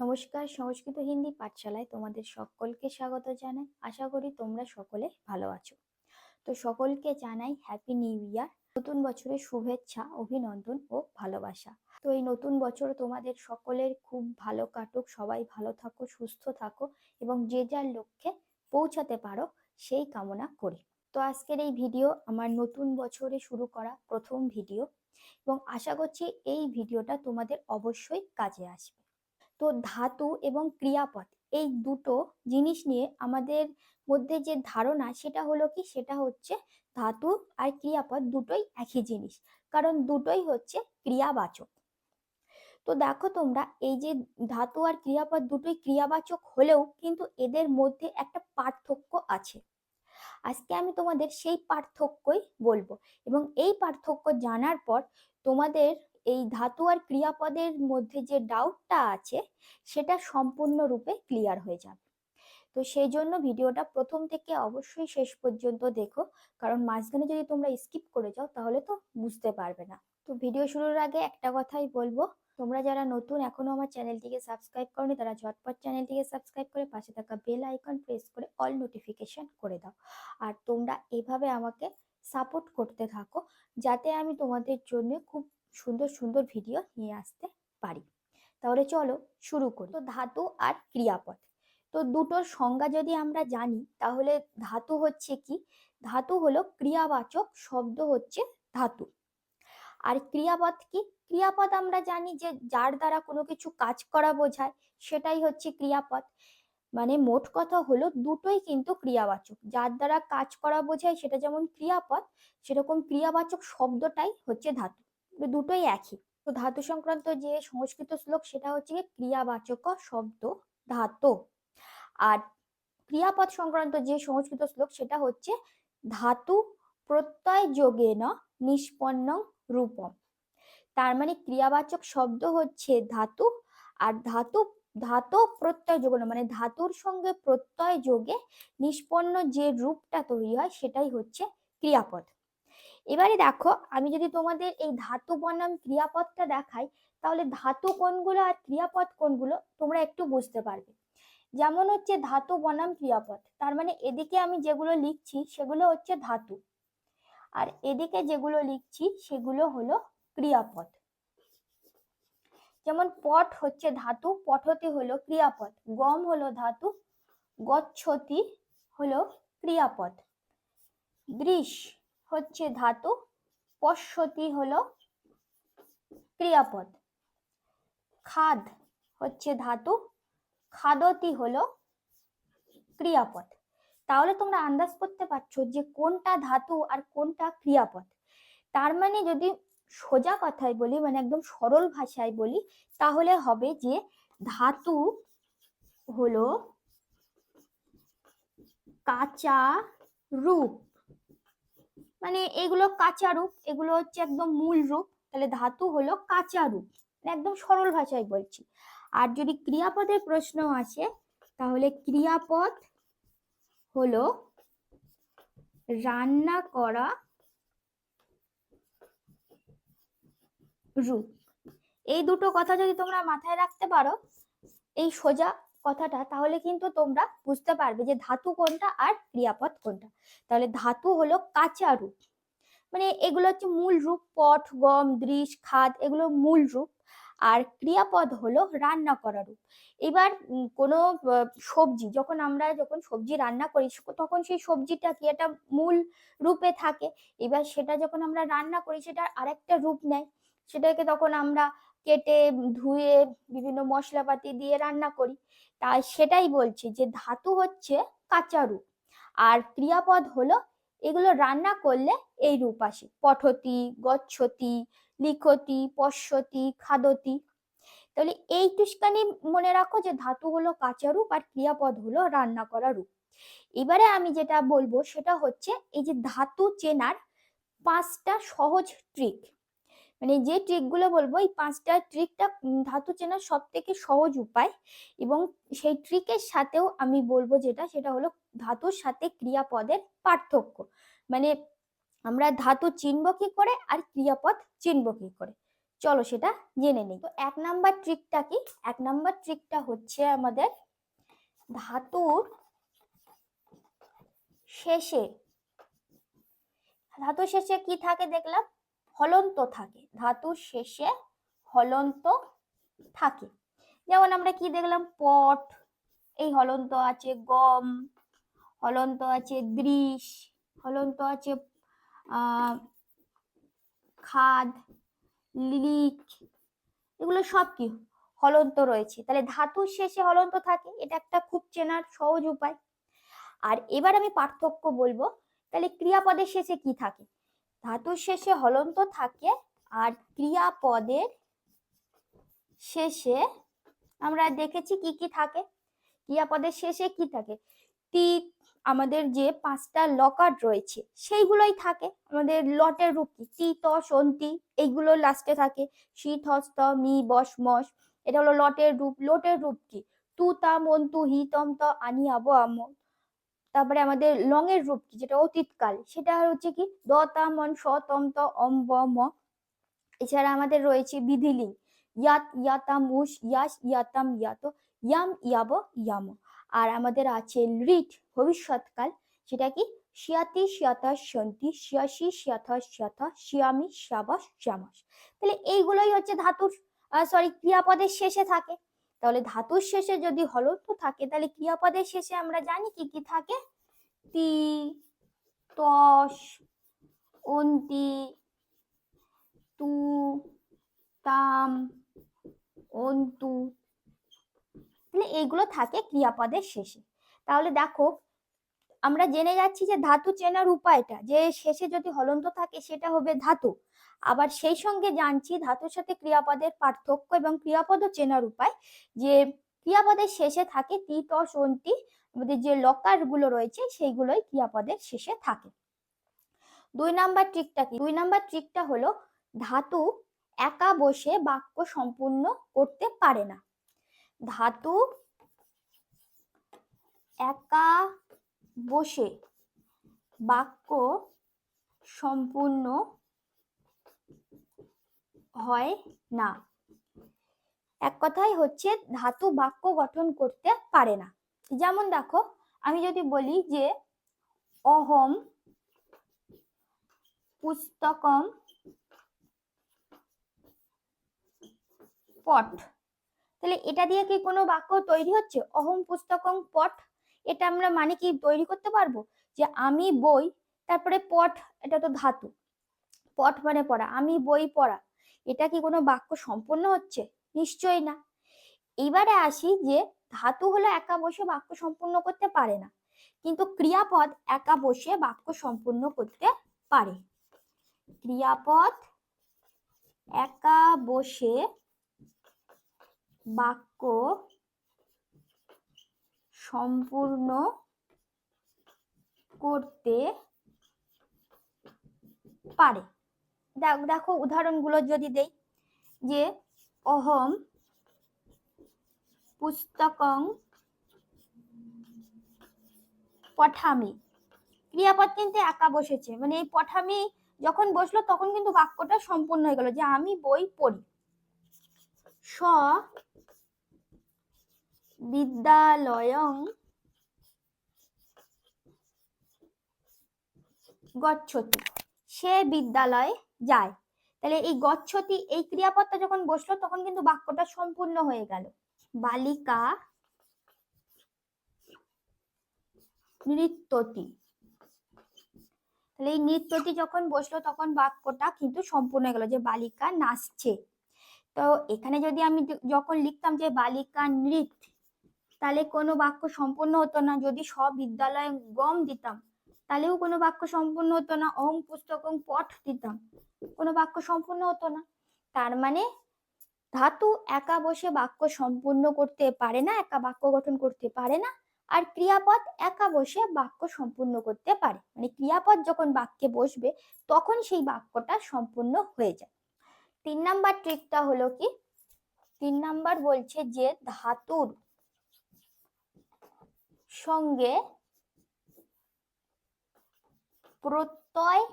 নমস্কার, সংস্কৃত হিন্দি পাঠশালায় তোমাদের সকলকে স্বাগত জানাই। আশা করি তোমরা সকলে ভালো আছো। তো সকলকে জানাই হ্যাপি নিউ ইয়ার নতুন বছরের শুভেচ্ছা, অভিনন্দন ও ভালোবাসা। তো এই নতুন বছর তোমাদের সকলের খুব ভালো কাটুক, সবাই ভালো থাকো, সুস্থ থাকো এবং যে যার লক্ষ্যে পৌঁছাতে পারো সেই কামনা করি। তো আজকের এই ভিডিও আমার নতুন বছরে শুরু করা প্রথম ভিডিও এবং আশা করছি এই ভিডিওটা তোমাদের অবশ্যই কাজে আসবে। তো ধাতু এবং ক্রিয়াপদ এই দুটো জিনিস নিয়ে আমাদের মধ্যে যে ধারণা সেটা হলো কি? সেটা হচ্ছে ধাতু আর ক্রিয়াপদ দুটোই একই জিনিস। কারণ দুটোই হচ্ছে ক্রিয়াবাচক। তো দেখো তোমরা, এই যে ধাতু আর ক্রিয়াপদ দুটোই ক্রিয়াবাচক হলেও কিন্তু এদের মধ্যে একটা পার্থক্য আছে। আজকে আমি তোমাদের সেই পার্থক্যই বলব এবং এই পার্থক্য জানার পর তোমাদের এই ধাতু আর ক্রিয়াপদের মধ্যে যে ডাউটটা আছে, সেটা সম্পূর্ণরূপে ক্লিয়ার হয়ে যাবে। তো সেই জন্য ভিডিওটা প্রথম থেকে অবশ্যই শেষ পর্যন্ত দেখো, কারণ মাঝখানে যদি তোমরা স্কিপ করে যাও, তাহলে তো বুঝতে পারবে না। তো ভিডিও শুরুর আগে একটা কথাই বলব, তোমরা যারা নতুন এখনও আমার চ্যানেলটিকে সাবস্ক্রাইব করনি, তারা ঝটপট চ্যানেলটিকে সাবস্ক্রাইব করে পাশে থাকা বেল আইকন প্রেস করে অল নোটিফিকেশন করে দাও। আর তোমরা এভাবে আমাকে সাপোর্ট করতে থাকো, যাতে আমি তোমাদের জন্য খুব সুন্দর সুন্দর ভিডিও নিয়ে আসতে পারি। তাহলে চলো শুরু করি। তো ধাতু আর ক্রিয়াপদ। তো দুটোর সংজ্ঞা যদি আমরা জানি, তাহলে ধাতু হচ্ছে কি? ধাতু হলো ক্রিয়াবাচক শব্দ হচ্ছে ধাতু। আর ক্রিয়াপদ কি? ক্রিয়াপদ আমরা জানি যে যার দ্বারা কোনো কিছু কাজ করা বোঝায়, সেটাই হচ্ছে ক্রিয়াপদ। মানে মোট কথা হলো দুটোই কিন্তু ক্রিয়াবাচক। যার দ্বারা কাজ করা বোঝায় সেটা যেমন ক্রিয়াপদ, সেরকম ক্রিয়াবাচক শব্দটাই হচ্ছে ধাতু। দুটোই একই। তো ধাতু সংক্রান্ত যে সংস্কৃত শ্লোক, সেটা হচ্ছে ক্রিয়াবাচক শব্দ ধাতু। আর ক্রিয়াপদ সংক্রান্ত যে সংস্কৃত শ্লোক, সেটা হচ্ছে ধাতু প্রত্যয় যোগেন নিষ্পন্ন রূপম। তার মানে ক্রিয়াবাচক শব্দ হচ্ছে ধাতু, আর ধাতু ধাতু প্রত্যয় যোগ মানে ধাতুর সঙ্গে প্রত্যয় যোগে নিষ্পন্ন যে রূপটা তৈরি হয়, সেটাই হচ্ছে ক্রিয়াপদ। এবারে দেখো, আমি যদি তোমাদের এই ধাতু বনাম ক্রিয়াপদটা দেখাই, তাহলে ধাতু কোনগুলো আর ক্রিয়াপদ কোনগুলো তোমরা একটু বুঝতে পারবে। যেমন হচ্ছে ধাতু বনাম ক্রিয়াপদ, তার মানে এদিকে আমি যেগুলো লিখছি সেগুলো হচ্ছে ধাতু, আর এদিকে যেগুলো লিখছি সেগুলো হলো ক্রিয়াপদ। যেমন পট হচ্ছে ধাতু, পঠতি হলো ক্রিয়াপদ, গম হলো ধাতু, গচ্ছতি হলো ক্রিয়াপদ। দৃশ হচ্ছে ধাতু, পশ্যতি হলো ক্রিয়াপদ। খাদ হচ্ছে ধাতু, খাদতি হলো ক্রিয়াপদ। তাহলে তোমরা আন্দাজ করতে পারছ যে কোনটা ধাতু আর কোনটা ক্রিয়াপদ। তার মানে যদি সোজা কথায় বলি মানে একদম সরল ভাষায় বলি, তাহলে হবে যে ধাতু হলো কাঁচা রূপ। মানে এগুলো কাঁচা রূপ, এগুলো হচ্ছে একদম মূল রূপ, তাহলে ধাতু হলো কাঁচা রূপ মানে একদম সরল ভাষায় বলছি। আর যদি ক্রিয়াপদের প্রশ্ন আসে, তাহলে ক্রিয়াপদ হলো রান্না করা রূপ। এই দুটো কথা যদি তোমরা মাথায় রাখতে পারো, এই সোজা কথাটা, তাহলে কিন্তু তোমরা বুঝতে পারবে যে ধাতু কোনটা আর ক্রিয়াপদ কোনটা। তাহলে ধাতু হলো কাঁচা রূপ। মানে এগুলো হচ্ছে মূল রূপ, পট, গম, দৃশ, খাদ, এগুলো মূল রূপ। আর ক্রিয়াপদ হলো রান্না করা রূপ। এবার কোনো সবজি, যখন আমরা যখন সবজি রান্না করি তখন সেই সবজিটা কি একটা মূল রূপে থাকে। এবার সেটা যখন আমরা রান্না করি, সেটা আরেকটা রূপ নেয়। সেটাকে তখন আমরা কেটে, ধুয়ে, বিভিন্ন মশলাপাতি দিয়ে রান্না করি। তাই সেটাই বলছি যে ধাতু হচ্ছে কাঁচা রূপ। আর ক্রিয়াপদ হলো এগুলো রান্না করলে এই রূপ আসে। পঠতি, গচ্ছতি, লিখতি, পশ্যতি, খাদতি। তাহলে এই টুসকানি মনে রাখো যে ধাতু হলো কাঁচা রূপ আর ক্রিয়াপদ হলো রান্না করা রূপ। এবারে আমি যেটা বলব সেটা হচ্ছে এই যে ধাতু চেনার পাঁচটা সহজ ট্রিক মানে যে ট্রিকগুলো বলব, এই পাঁচটা ট্রিকটা ধাতু চেনার সব থেকে সহজ উপায় এবং সেই ট্রিকের সাথেও আমি বলব যেটা, সেটা হলো ধাতুর সাথে ক্রিয়াপদের পার্থক্য। মানে আমরা ধাতু চিনব কি করে আর ক্রিয়াপদ চিনব কি করে। চলো সেটা জেনে নিই। তো এক নাম্বার ট্রিকটা কি? এক নাম্বার ট্রিকটা হচ্ছে আমাদের ধাতুর শেষে। ধাতুর শেষে কি থাকে দেখলাম? হলন্ত থাকে। ধাতুর শেষে হলন্ত থাকে। যেমন আমরা কি দেখলাম? পট, এই হলন্ত আছে গম, হলন্ত আছে দৃশ, হলন্ত আছে খাদ, লিক, এগুলো সব কি? হলন্ত রয়েছে। তাহলে ধাতুর শেষে হলন্ত থাকে, এটা একটা খুব চেনার সহজ উপায়। আর এবার আমি পার্থক্য বলব। তাহলে ক্রিয়াপদের শেষে কি থাকে? ধাতুর শেষে হলন্ত থাকে আর ক্রিয়াপদের শেষে আমরা দেখেছি কি কি থাকে? ক্রিয়াপদের শেষে কি থাকে? টি আমাদের যে পাঁচটা লকার রয়েছে, সেইগুলোই থাকে। আমাদের লটের রূপ কি? টি ত সন্তি এইগুলো লাস্টে থাকে। শীত, হস্ত, মি, বস, মস, এটা হলো লটের রূপ। লোটের রূপ কি? তু তা মন তু হি তম ত আনি আবো আম তারপরে আমাদের লং এর রূপ কি, যেটা অতীতকাল, সেটা হচ্ছে কি দ তা মন স তম ত অম ব ম এছাড়া আমাদের রয়েছে বিধিলিং ইয়াত, ইয়াতাম, উস, ইয়াস, ইয়াতাম, ইয়াত, ইয়াম, ইয়াব, ইয়াম, আর আমাদের আছে রিট, ভবিষ্যৎকাল, সেটা কি, শিয়াতি, শিয়াতা, সন্তি শিয়াশি শিয়াথা শিয়াথা, শিয়ামি, শ্যাবাস, শ্যামাস, তাহলে এইগুলোই হচ্ছে ধাতুর সরি ক্রিয়াপদের শেষে থাকে। তাহলে ধাতুর শেষে যদি হলন্ত থাকে, তাহলে ক্রিয়াপদের শেষে আমরা জানি কি কি থাকে? তি, তস, অন্তি, তু, তাম, অন্তু। তাহলে এইগুলো থাকে ক্রিয়াপদের শেষে। তাহলে দেখো আমরা জেনে যাচ্ছি যে ধাতু চেনার উপায়টা। যে শেষে যদি হলন্ত থাকে সেটা হবে ধাতু। আবার সেই সঙ্গে জানছি ধাতুর সাথে ক্রিয়াপদের পার্থক্য এবং ক্রিয়াপদও চেনার উপায়। যে ক্রিয়াপদের শেষে থাকে তি, ত সন্তি আমাদের যে লকারগুলো রয়েছে সেইগুলোই ক্রিয়াপদের শেষে থাকে। দুই নাম্বার ট্রিকটা কি? দুই নাম্বার ট্রিকটা হলো ধাতু একা বসে বাক্য সম্পূর্ণ করতে পারে না। ধাতু একা বসে বাক্য সম্পূর্ণ হয় না। এক কথাই হচ্ছে, ধাতু বাক্য গঠন করতে পারে না। যেমন দেখো, আমি যদি বলি যে, অহম পুস্তকম পট। তাহলে এটা দিয়ে কি কোনো বাক্য তৈরি হচ্ছে? অহম পুস্তকম পট এটা আমরা মানে কি তৈরি করতে পারব? যে আমি বই, তারপরে পট, এটা তো ধাতু। পট মানে পড়া, আমি বই পড়া। এটা কি কোনো বাক্য সম্পন্ন হচ্ছে? নিশ্চয়ই না। এবারে আসি যে ধাতু হলো একা বসে বাক্য সম্পূর্ণ করতে পারে না। কিন্তু ক্রিয়াপদ একা বসে বাক্য সম্পূর্ণ করতে পারে। ক্রিয়াপদ একা বসে বাক্য সম্পূর্ণ করতে পারে। দেখো উদাহরণগুলো যদি দেই, যে অহম পুস্তকং পঠামি। ক্রিয়াপদ কিন্তু একা বসেছে। মানে এই পঠামি যখন বসল, তখন কিন্তু বাক্যটা সম্পূর্ণ হয়ে গেল যে আমি বই পড়ি। স বিদ্যালয়ং গচ্ছতি। সে বিদ্যালয়ে যায়। তাহলে এই গচ্ছতি, এই ক্রিয়াপদটা যখন বসল, তখন কিন্তু বাক্যটা সম্পূর্ণ হয়ে গেল। বালিকা নৃত্যতি। তাহলে এই নৃত্যটি যখন বসল, তখন বাক্যটা কিন্তু সম্পূর্ণ হয়ে গেল যে বালিকা নাচছে। তো এখানে যদি আমি যখন লিখতাম যে বালিকা নৃত্য তাহলে কোনো বাক্য সম্পূর্ণ হতো না। যদি সব বিদ্যালয়ে গম দিতাম, তাহলেও কোনো বাক্য সম্পূর্ণ হতো না। অহং পুস্তকম পঠ দিতাম, কোনো বাক্য সম্পূর্ণ হতো না। তার মানে ধাতু একা বসে বাক্য সম্পূর্ণ করতে পারে না, একা বাক্য গঠন করতে পারে না। আর ক্রিয়াপদ একা বসে বাক্য সম্পূর্ণ করতে পারে। মানে ক্রিয়াপদ যখন বাক্যে বসবে, তখন সেই বাক্যটা সম্পূর্ণ হয়ে যায়। তিন নাম্বার ট্রিকটা হলো কি? তিন নাম্বার বলছে যে ধাতুর সঙ্গে প্রত্যয়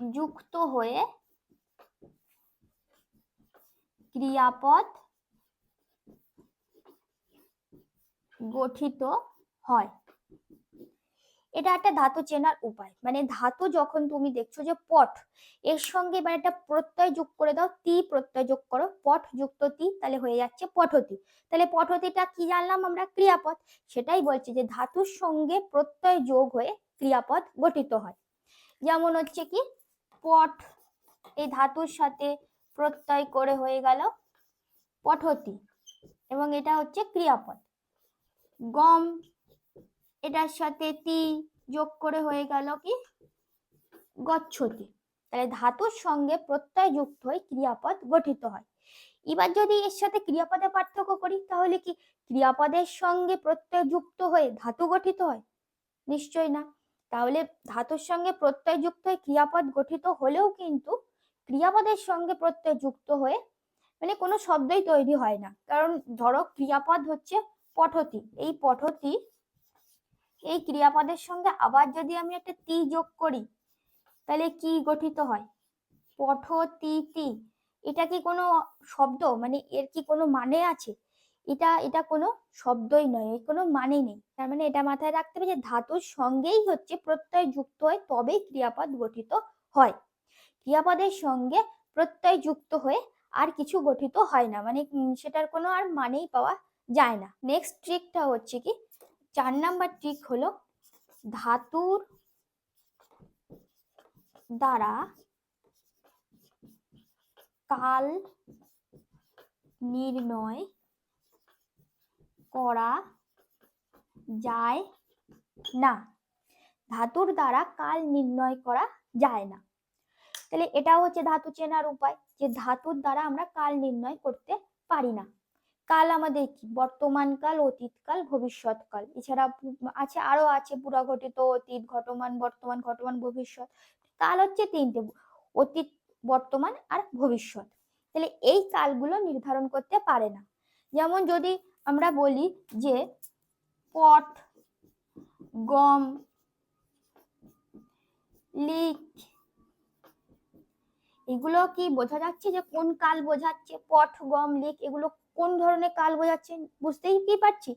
যুক্ত হয়ে ক্রিয়াপদ গঠিত হয়। এটা একটা ধাতু চেনার উপায়। মানে ধাতু যখন তুমি দেখছ যে পট, এর সঙ্গে এবার একটা প্রত্যয় যোগ করে দাও, তি প্রত্যয় যোগ করো, পট যুক্ত তি, তাহলে হয়ে যাচ্ছে পঠতি। তাহলে পঠতিটা কি জানলাম আমরা? ক্রিয়াপদ। সেটাই বলছে যে ধাতুর সঙ্গে প্রত্যয় যোগ হয়ে ক্রিয়াপদ গঠিত হয়। যেমন হচ্ছে কি, পট এই ধাতুর সাথে প্রত্যয় করে হয়ে গেল পঠতি এবং এটা হচ্ছে ক্রিয়াপদ। গম এটার সাথে তি যোগ করে হয়ে গেল কি? গচ্ছতি। তাহলে ধাতুর সঙ্গে প্রত্যয় যুক্ত হয়ে ক্রিয়াপদ গঠিত হয়। এবার যদি এর সাথে ক্রিয়াপদে পার্থক্য করি, তাহলে কি ক্রিয়াপদের সঙ্গে প্রত্যয় যুক্ত হয়ে ধাতু গঠিত হয়? নিশ্চয় না। তাহলে ধাতুর সঙ্গে প্রত্যয় যুক্ত হয়ে ক্রিয়াপদ গঠিত হলেও কিন্তু ক্রিয়াপদের সঙ্গে প্রত্যয় যুক্ত হয়ে মানে কোনো শব্দই তৈরি হয় না। কারণ ধরো ক্রিয়াপদ হচ্ছে পঠতি। এই পঠতি এই ক্রিয়াপদের সঙ্গে আবার যদি আমি একটা তি যোগ করি, তাহলে কি গঠিত হয়? পঠতি তি তি এটা কি কোনো শব্দ? মানে এর কি কোনো মানে আছে? এটা এটা কোনো শব্দই নয়, এর কোনো মানে নেই। তার মানে এটা মাথায় রাখতে হবে যে ধাতুর সঙ্গেই হচ্ছে প্রত্যয় যুক্ত হয় তবেই ক্রিয়াপদ গঠিত হয়। ক্রিয়াপদের সঙ্গে প্রত্যয় যুক্ত হয়ে আর কিছু গঠিত হয় না। মানে সেটার কোনো আর মানেই পাওয়া যায় না। নেক্সট ট্রিকটা হচ্ছে কি? চার নাম্বার ট্রিক হলো ধাতুর দ্বারা কাল নির্ণয় করা যায় না। ধাতুর দ্বারা কাল নির্ণয় করা যায় না। তাহলে এটাও হচ্ছে ধাতু চেনার উপায়। যে ধাতুর দ্বারা আমরা কাল নির্ণয় করতে পারি না। কাল আমাদের কি? বর্তমান কাল অতীতকাল ভবিষ্যৎকাল এছাড়া আছে, আরও আছে পুরাঘটিত অতীত, ঘটমান, বর্তমান, ঘটমান, ভবিষ্যৎ। কাল হচ্ছে তিনটে অতীত, বর্তমান আর ভবিষ্যৎ। তাহলে এই কালগুলো নির্ধারণ করতে পারে না। যেমন যদি আমরা বলি যে পট, গম, লিক, এগুলো কি বোঝা যাচ্ছে যে কোন কাল বোঝাচ্ছে? পট, গম, লিক, এগুলো কোন ধরনের কাল বোঝাচ্ছে বুঝতেই কি পারছি?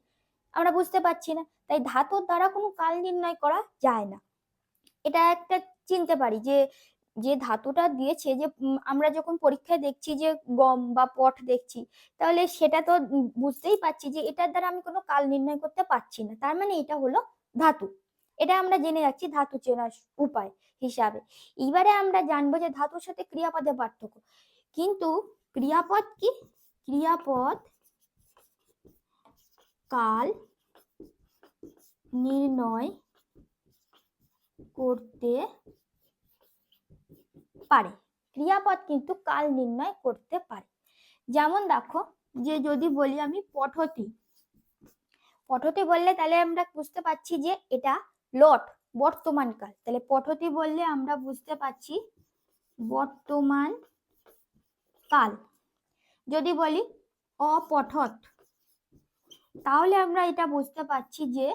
আমরা বুঝতে পারছি না। তাই ধাতুর দ্বারা কোনো কাল নির্ণয় করা যায় না। এটা একটা চিনতে পারি যে যে ধাতুটা দিয়েছে যে আমরা যখন পরীক্ষায় দেখছি যে গম বা পট দেখছি, তাহলে সেটা তো বুঝতেই পারছি যে এটার দ্বারা আমি কোনো কাল নির্ণয় করতে পারছি না। তার মানে এটা হলো ধাতু। এটা আমরা জেনে যাচ্ছি ধাতু চেনার উপায় হিসাবে। এবারে আমরা জানব যে ধাতুর সাথে ক্রিয়াপদের পার্থক্য। কিন্তু ক্রিয়াপদ কি? ক্রিয়াপদ কাল নির্ণয় করতে পারে। ক্রিয়াপদ কিন্তু কাল নির্ণয় করতে পারে। যেমন দেখো, যে যদি বলি আমি পঠতি পঠতি বললে তাহলে আমরা বুঝতে পারছি যে এটা লট, বর্তমান কাল। তাহলে পঠতি বললে আমরা বুঝতে পারছি বর্তমান কাল। যদি বলি অপঠত তাহলে আমরা এটা বুঝতে পারছি যে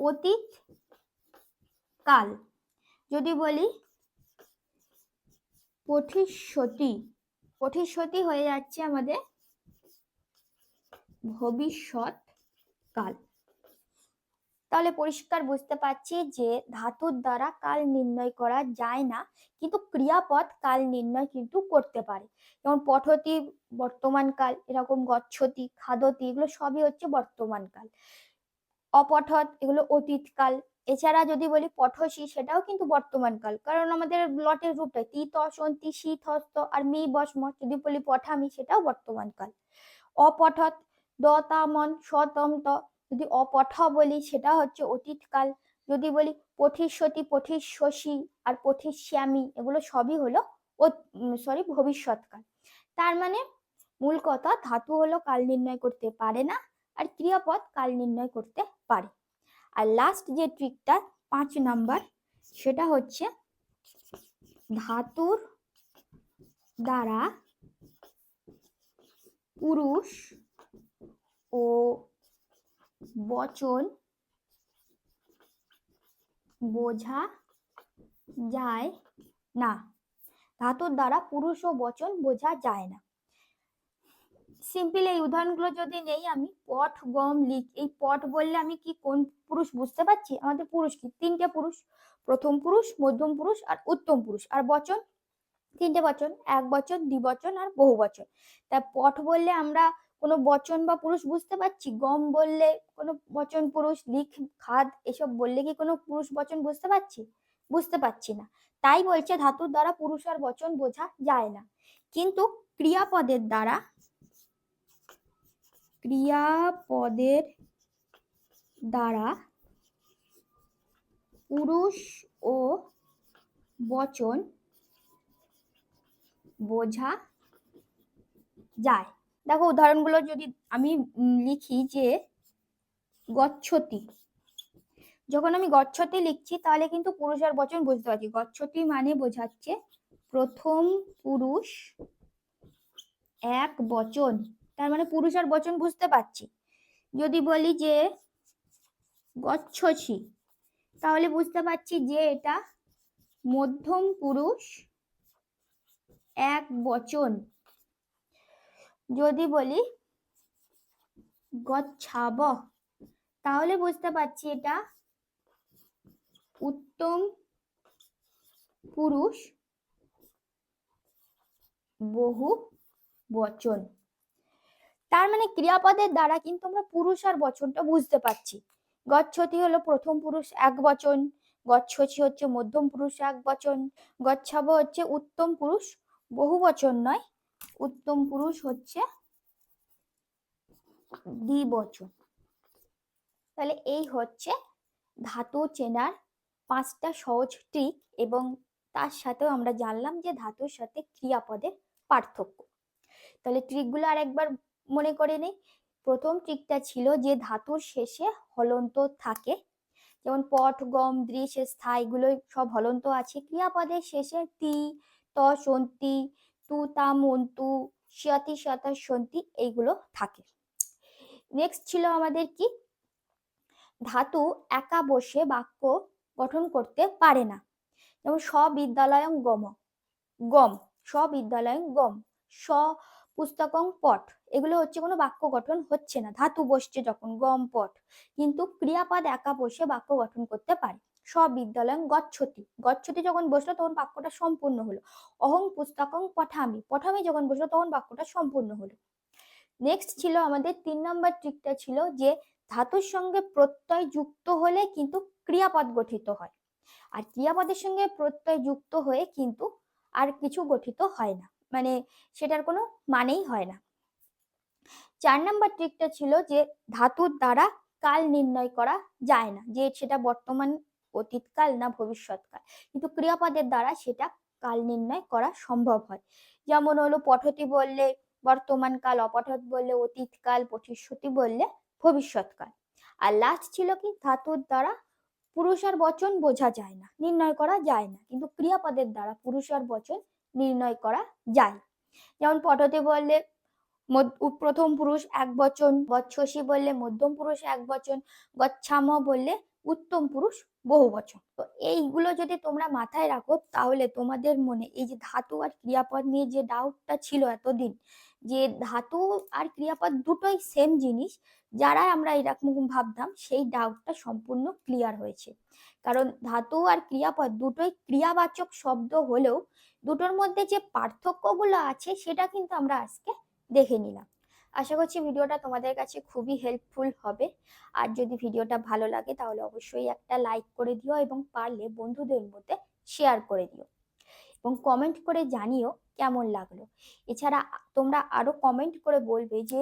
অতীত কাল। যদি বলি পঠিষ্যতি পঠিষ্যতি হয়ে যাচ্ছে আমাদের ভবিষ্যৎ কাল। তাহলে পরিষ্কার বুঝতে পারছি যে ধাতুর দ্বারা কাল নির্ণয় করা যায় না, কিন্তু ক্রিয়াপদ কাল নির্ণয় কিন্তু করতে পারে। যেমন পঠতি, বর্তমান কাল, এরকম গচ্ছতি, খাদতি, এগুলো সবই হচ্ছে বর্তমান কাল। অপঠত, এগুলো অতীত কাল। এছাড়া যদি বলি পঠসি, সেটাও কিন্তু বর্তমান কাল। কারণ আমাদের লটের রূপটা তি তসন্তি শীত হস্ত আর মি বসম যদি বলি পঠামি, সেটাও বর্তমান কাল। অপঠত দতামন সতম ত যদি অপঠ বলি সেটা হচ্ছে অতীতকাল। যদি বলি পঠিষ্যতি পঠিষ্যসী আর পঠিষ্যামি এগুলো সবই হলো সরি ভবিষ্যৎকাল। তার মানে মূল কথা, ধাতু হলো কাল নির্ণয় করতে পারে না আর ক্রিয়াপদ কাল নির্ণয় করতে পারে। আর লাস্ট যে ট্রিকটা পাঁচ নাম্বার সেটা হচ্ছে ধাতুর দ্বারা পুরুষ ও বচন বোঝা যায় না। ধাতুর দ্বারা পুরুষ ও বচন বোঝা যায় না। সিম্পল এই উদাহরণগুলো যদি নেই, আমি পট, গম, লিক, এই পট বললে আমি কি কোন পুরুষ বুঝতে পারছি? আমাদের পুরুষ কি? তিনটে পুরুষ, প্রথম পুরুষ, মধ্যম পুরুষ আর উত্তম পুরুষ। আর বচন? তিনটে বচন, এক বচন দ্বিবচন আর বহু বচন। তা পট বললে আমরা কোনো বচন বা পুরুষ বুঝতে পারছি? গম বললে কোনো বচন পুরুষ, লিখ, খাদ, এসব বললে কি কোনো পুরুষ বচন বুঝতে পারছি? বুঝতে পারছি না। তাই বলছে ধাতুর দ্বারা পুরুষ আর বচন বোঝা যায় না। কিন্তু ক্রিয়াপদের দ্বারা ক্রিয়াপদের দ্বারা পুরুষ ও বচন বোঝা যায়। দেখো উদাহরণগুলো যদি আমি লিখি যে গচ্ছতি। যখন আমি গচ্ছতি লিখছি, তাহলে কিন্তু পুরুষ আর বচন বুঝতে পারছি। গচ্ছতি মানে বোঝাচ্ছে প্রথম পুরুষ এক বচন। তার মানে পুরুষ আর বচন বুঝতে পারছি। যদি বলি যে গচ্ছছি, তাহলে বুঝতে পারছি যে এটা মধ্যম পুরুষ এক বচন। যদি বলি গচ্ছাব, তাহলে বুঝতে পারছি এটা উত্তম পুরুষ বহু বচন। তার মানে ক্রিয়াপদের দ্বারা কিন্তু আমরা পুরুষ আর বচনটা বুঝতে পারছি। গচ্ছতি হলো প্রথম পুরুষ এক বচন গচ্ছছি হচ্ছে মধ্যম পুরুষ এক বচন, গচ্ছাব হচ্ছে উত্তম পুরুষ বহু বচন নয় উত্তম পুরুষ হচ্ছে দ্বিবচন তাহলে এই হচ্ছে ধাতু চেনার পাঁচটা সহজ ট্রিক এবং তার সাথেও আমরা জানলাম যে ধাতুর সাথে ক্রিয়াপদের পার্থক্য। তাহলে ট্রিকগুলো আর একবার মনে করে নেই। প্রথম ট্রিকটা ছিল যে ধাতুর শেষে হলন্ত থাকে। যেমন পট, গম, দৃশ, স্থায়ী এগুলো সব হলন্ত আছে। ক্রিয়াপদের শেষে তি, ত, সন্তি তু মন্তু সিয়াতি সিয়াতা, সন্তি এইগুলো থাকে। নেক্সট ছিল আমাদের কি? ধাতু একা বসে বাক্য গঠন করতে পারে না। যেমন স্ববিদ্যালয়ং গম গম, স্ববিদ্যালয়ং গম স পুস্তকং পট, এগুলো হচ্ছে কোনো বাক্য গঠন হচ্ছে না। ধাতু বসছে যখন গম, পট, কিন্তু ক্রিয়াপদ একা বসে বাক্য গঠন করতে পারে। স্ববিদ্যালয়ং গচ্ছতি। গচ্ছতি যখন বসল তখন বাক্যটা সম্পূর্ণ হলো। অহং পুস্তকং পঠামি। পঠামি যখন বসল তখন বাক্যটা সম্পূর্ণ হলো। নেক্সট ছিল আমাদের তিন নম্বর ট্রিকটা ছিল যে, ধাতুর সঙ্গে প্রত্যয় যুক্ত হলে কিন্তু ক্রিয়াপদ গঠিত হয়। আর ক্রিয়াপদের সঙ্গে প্রত্যয় যুক্ত হয়ে কিন্তু আর কিছু গঠিত হয় না। মানে সেটার কোনো মানেই হয় না। চার নাম্বার ট্রিকটা ছিল যে, ধাতুর দ্বারা কাল নির্ণয় করা যায় না। যে সেটা বর্তমান অতীতকাল না ভবিষ্যৎকাল। কিন্তু ক্রিয়াপদের দ্বারা সেটা কাল নির্ণয় করা সম্ভব হয়। যেমন হলো পঠতি বললে বর্তমান কাল, অপঠত বললে অতীতকাল, পঠিষ্যতি বললে ভবিষ্যৎকাল। আর লাস্ট ছিল কি? ধাতুর দ্বারা পুরুষ আর বচন বোঝা যায় না, নির্ণয় করা যায় না। কিন্তু ক্রিয়াপদের দ্বারা পুরুষ আর বচন নির্ণয় করা যায়। যেমন পঠতে বললে প্রথম পুরুষ এক বচন গচ্ছসি বললে মধ্যম পুরুষ এক বচন গচ্ছাম বললে উত্তম পুরুষ বহু বচন তো এইগুলো যদি তোমরা মাথায় রাখো, তাহলে তোমাদের মনে এই যে ধাতু আর ক্রিয়াপদ নিয়ে যে ডাউটটা ছিল এতদিন, যে ধাতু আর ক্রিয়াপদ দুটোই সেম জিনিস যারা আমরা এরকম ভাবতাম, সেই ডাউটটা সম্পূর্ণ ক্লিয়ার হয়েছে। কারণ ধাতু আর ক্রিয়াপদ দুটোই ক্রিয়াবাচক শব্দ হলেও, দুটোর মধ্যে যে পার্থক্যগুলো আছে, সেটা কিন্তু আমরা আজকে দেখে নিলাম। আশা করছি ভিডিওটা তোমাদের কাছে খুবই হেল্পফুল হবে। আর যদি ভিডিওটা ভালো লাগে তাহলে অবশ্যই একটা লাইক করে দিও এবং পারলে বন্ধুদের মধ্যে শেয়ার করে দিও। এবং কমেন্ট করে জানিও কেমন লাগল। এছাড়া তোমরা আরও কমেন্ট করে বলবে যে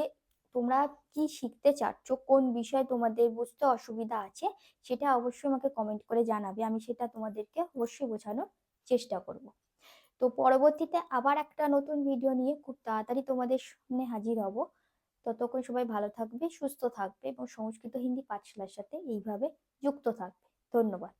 তোমরা কি শিখতে চাচ্ছ, কোন বিষয়ে তোমাদের বুঝতে অসুবিধা আছে, সেটা অবশ্যই আমাকে কমেন্ট করে জানাবে। আমি সেটা তোমাদেরকে অবশ্যই বোঝানোর চেষ্টা করব। তো পরবর্তীতে আবার একটা নতুন ভিডিও নিয়ে খুব তাড়াতাড়ি তোমাদের সামনে হাজির হব। ততক্ষণ সবাই ভালো থাকবে, সুস্থ থাকবে এবং সংস্কৃত, হিন্দি পাঠশালার সাথে এইভাবে যুক্ত থাকবে। ধন্যবাদ।